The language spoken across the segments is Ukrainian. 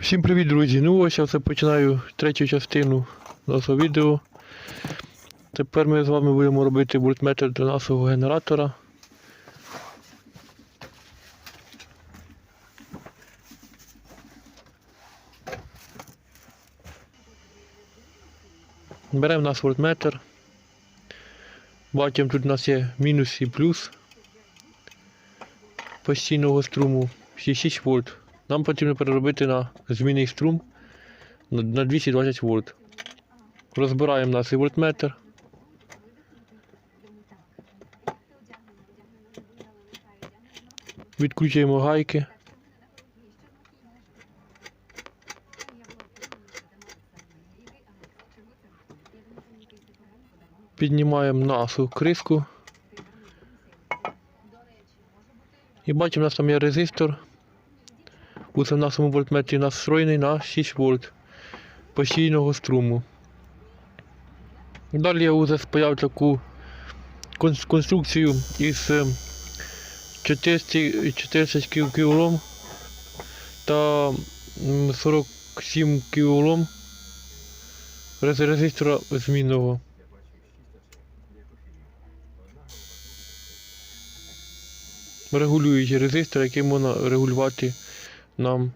Всім привіт, друзі! Ну ось я це починаю третю частину нашого відео. Тепер ми з вами будемо робити вольтметр для нашого генератора. Беремо наш вольтметр. Бачимо, тут у нас є мінус і плюс постійного струму. Всі 6 вольт. Нам потрібно переробити на змінний струм на на 220 вольт. Розбираємо наш вольтметр. Відкручуємо гайки. Піднімаємо нашу криску. І бачимо, у нас там є резистор. В нашому вольтметрі настроєний на 6 вольт постійного струму. Далі я уже спаяв таку конструкцію із е, 400 400 кілом та м, 47 кілом рез- резистора змінного. Регулюючий резистор, який можна регулювати нам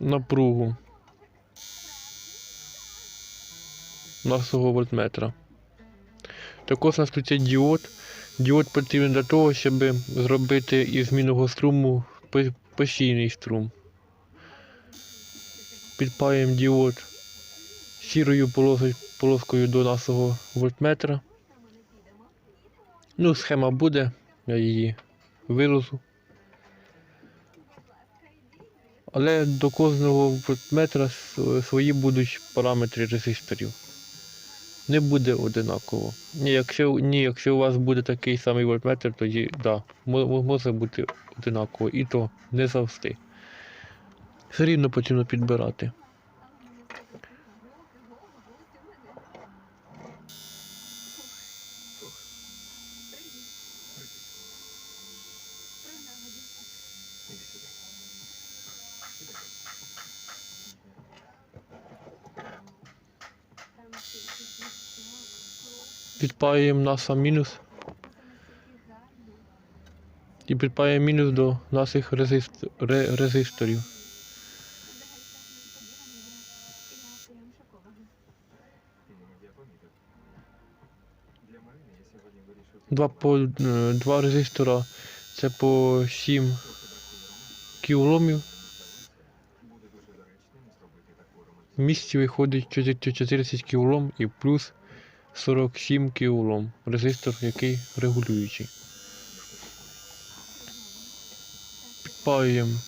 напругу нашого вольтметра. Також у нас тут є діод. Діод потрібен для того, щоб зробити із змінного струму постійний струм. Підпаємо діод сірою полоскою до нашого вольтметра. Ну, схема буде, я її виразу. Але до кожного вольтметра свої будуть параметри резисторів. Не буде одинаково. Ні, якщо, ні, якщо у вас буде такий самий вольтметр, тоді да, мо- мо- може бути одинаково. І то не завжди. Все рівно потрібно підбирати. Підпаюємо наса мінус. І підпаюємо мінус до наших резист... ре... резисторів. Два, по... е, Два резистора це по 7 кіломів. В місті виходить 40 кілом і плюс 47 кілом. Резистор, який регулюючий. Підпаюємо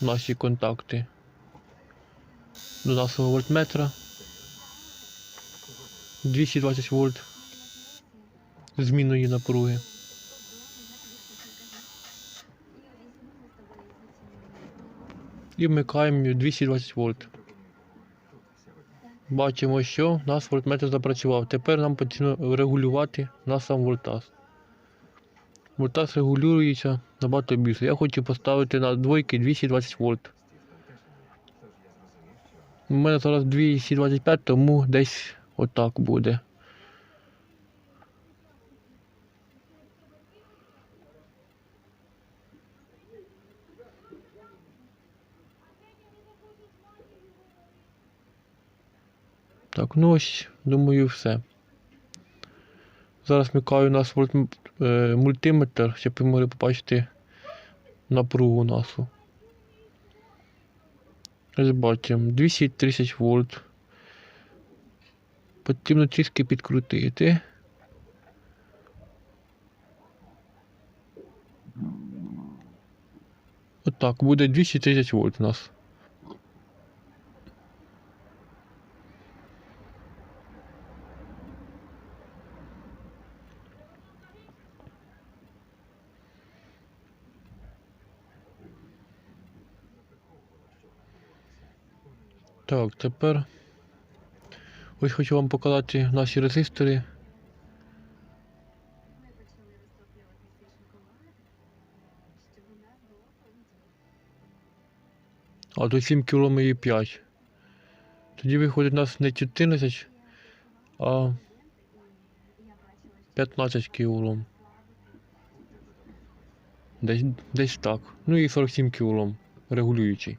наші контакти до нашого вольтметра. 220 вольт змінної напруги. І вмикаємо 220 вольт. Бачимо, що наш вольтметр запрацював. Тепер нам потрібно регулювати на сам вольтаж. Вольтаж регулюється набагато більше. Я хочу поставити на двойки 220 вольт. У мене зараз 225, тому десь отак буде. Так, ну ось, думаю, все. Зараз вмикаю наш вольт, е, мультиметр, щоб ви могли побачити напругу нашу. Ось бачимо, 230 вольт. Потрібно трішки підкрутити. Отак, буде 230 вольт у нас. Так, тепер ось хочу вам показати наші резистори. А до 7 км і 5. Тоді виходить у нас не 14, а 15 кілом. Десь, десь так. Ну і 47 кілом регулюючий.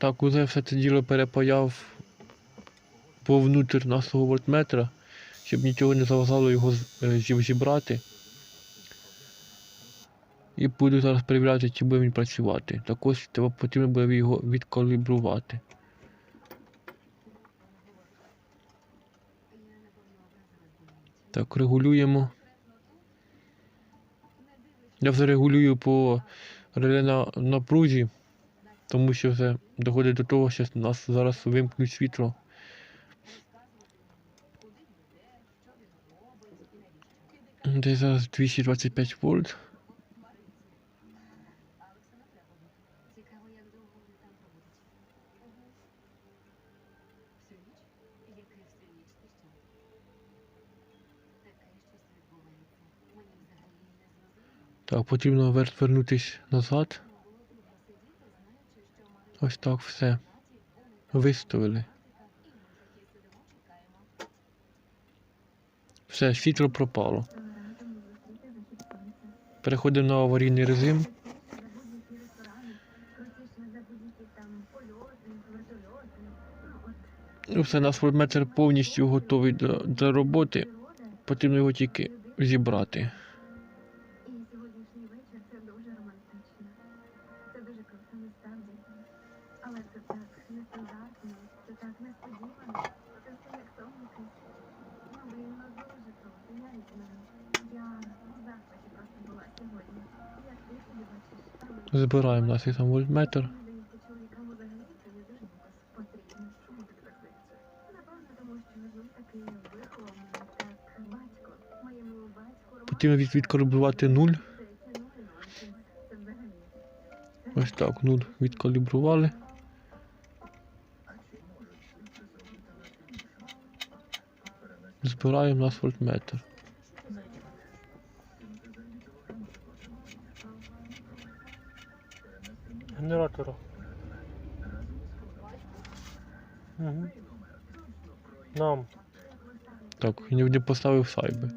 Так, уже все це діло перепаяв повнутрь нашого вольтметра, щоб нічого не заважало його е, зі- зібрати. І буду зараз перевіряти, чи буде він працювати. Також треба потрібно буде його відкалібрувати. Так, регулюємо. Я вже регулюю по реле на напрузі, тому що вже доходить до того, що нас зараз вимкнуть світло. Десь зараз 225 вольт. Так, потрібно вер- вернутись назад. Ось так все. Виставили. Все, світло пропало. Переходимо на аварійний режим. Ну, все, наш вольтметр повністю готовий для, для роботи. Потрібно його тільки зібрати. Так батько. Моєму батьку Потрібно від, відкалібрувати нуль. Ось так, нуль відкалібрували. Збираємо наш вольтметр. Генератора. Угу. Нам. Так, я поставив сайби.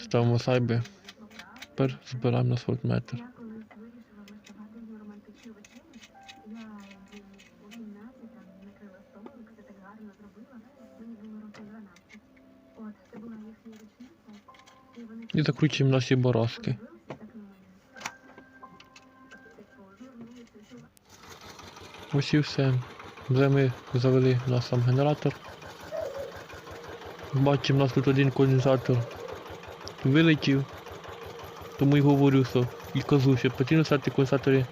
Ставимо сайби. Тепер збираємо наш вольтметр. Я колись вирішила влаштувати Ось і все. Вже ми завели наш сам генератор. Бачимо, у нас тут один конденсатор вилетів. Тому й говорю, що і кажу, що потрібно ставити конденсатори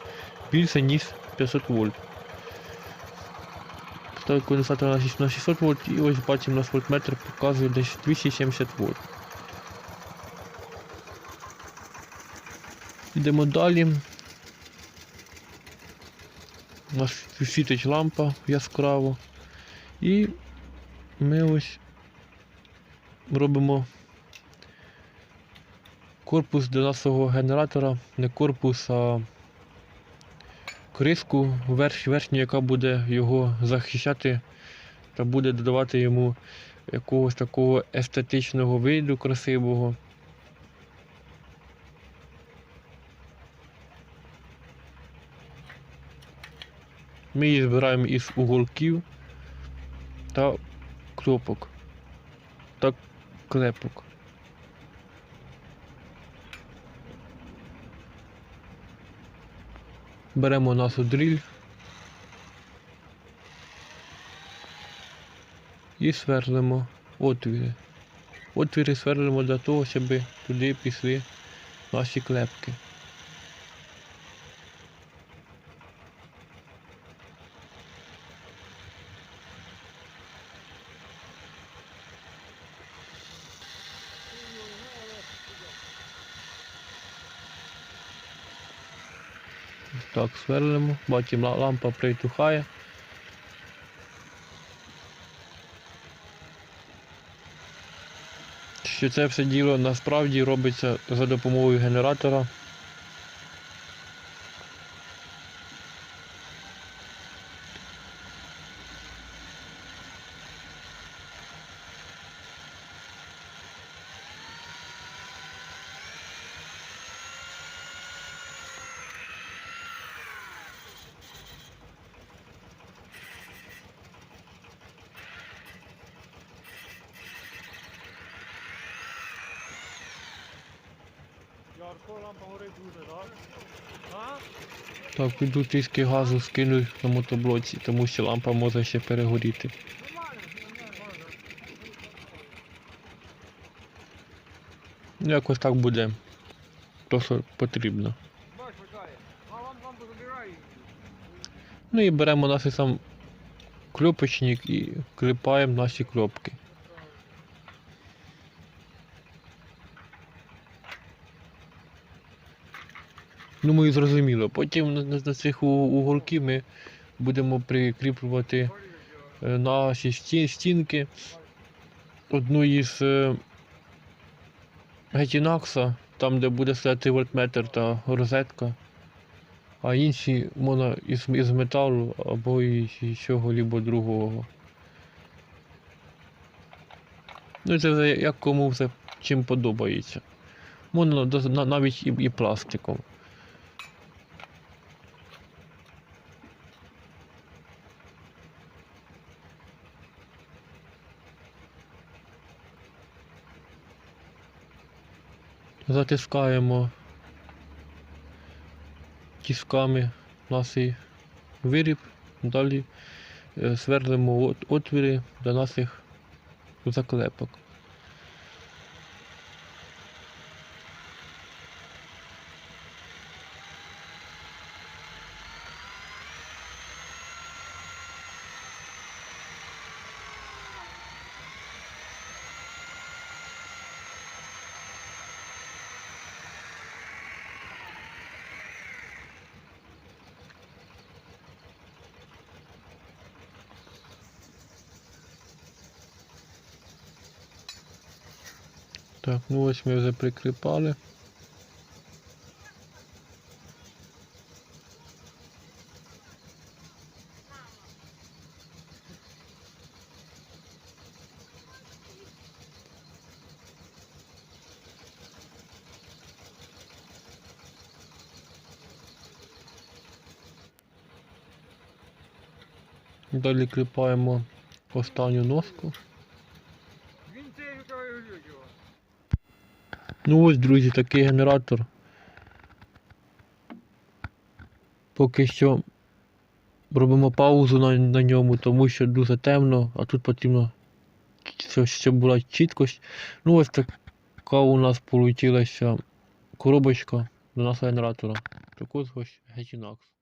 більше, ніж 500 вольт. Ставив конденсатор на 600 вольт і ось бачимо, наш вольтметр показує десь 270 вольт. Йдемо далі. У нас світить лампа яскраво. І ми ось робимо корпус для нашого генератора, не корпус, а криску верх, верхню, яка буде його захищати та буде додавати йому якогось такого естетичного виду красивого. Ми її збираємо із уголків та кнопок та клепок. Беремо нашу дріль і сверлимо отвіри. Отвіри сверлимо для того, щоб туди пішли наші клепки. Так, сверлимо, бачимо лампа притухає. що це все діло насправді робиться за допомогою генератора. Так? Піду трішки газу скину на мотоблоці, тому що лампа може ще перегоріти. Якось так буде. То, що потрібно. Ну і беремо наш сам кльопочник і клепаємо наші кльопки. Ну, ми зрозуміло. Потім на, на, цих у- уголків ми будемо прикріплювати е, наші стінки. Одну із е, Гетінакса, там де буде стояти вольтметр та розетка. А інші можна із, із металу або із чого-либо другого. Ну це вже як кому все чим подобається. Можна навіть і, і пластиком. Затискаємо тисками наш виріб, далі е, сверлимо отвіри до наших заклепок. Так, ну ось ми вже прикріпали. Далі кліпаємо останню носку. Він це викає його. Ну ось, друзі, такий генератор. Поки що робимо паузу на, на ньому, тому що дуже темно, а тут потрібно, щоб, була чіткость. Ну ось така у нас вийшла коробочка до нашого генератора. Також ось Гетінакс.